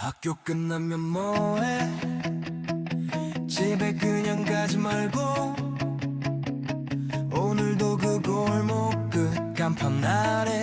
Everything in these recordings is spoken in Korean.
학교 끝나면 뭐해? 집에 그냥 가지 말고. 오늘도 그 골목 끝 간판 아래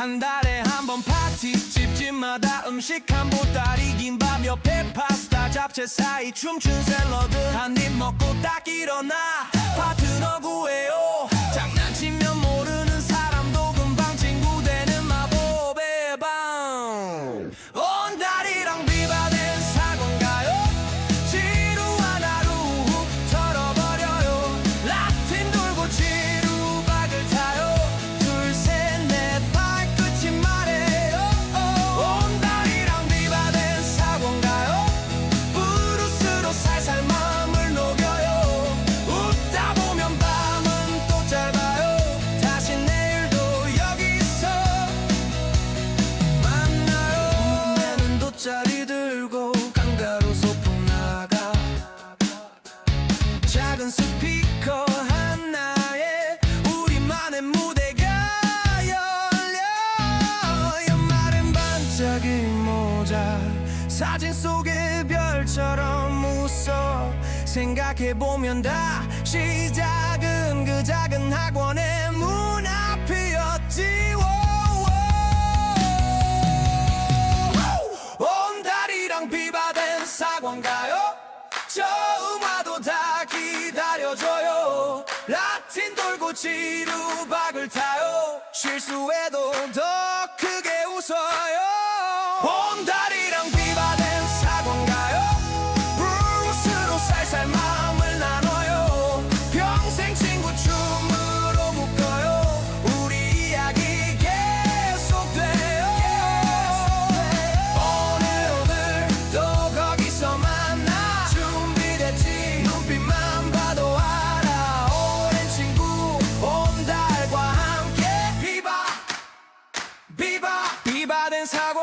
한 달에 한 번 파티. 집집마다 음식 한 보따리 김밥 옆에 파스타 잡채 사이 춤춘 샐러드. 한 입 먹고 딱 일어나 반짝인 모자 사진 속의 별처럼 웃어. 생각해보면 다 시작은 그 작은 학원의 문 앞이었지. 온다리랑 비바된 사과인가요? 처음 와도 다 기다려줘요. 라틴 돌고 지루박을 타요. 실수해도 더 크게 웃어 요 온다리랑 비바된 사과인가요? 브루스로 살살 마음을 나눠요. 평생 친구 춤으로 묶어요. 우리 이야기 계속돼요. 오늘 오늘 또 거기서 만나. 준비됐지? 눈빛만 봐도 알아. 오랜 친구 온달과 함께. 비바 비바 비바된 사고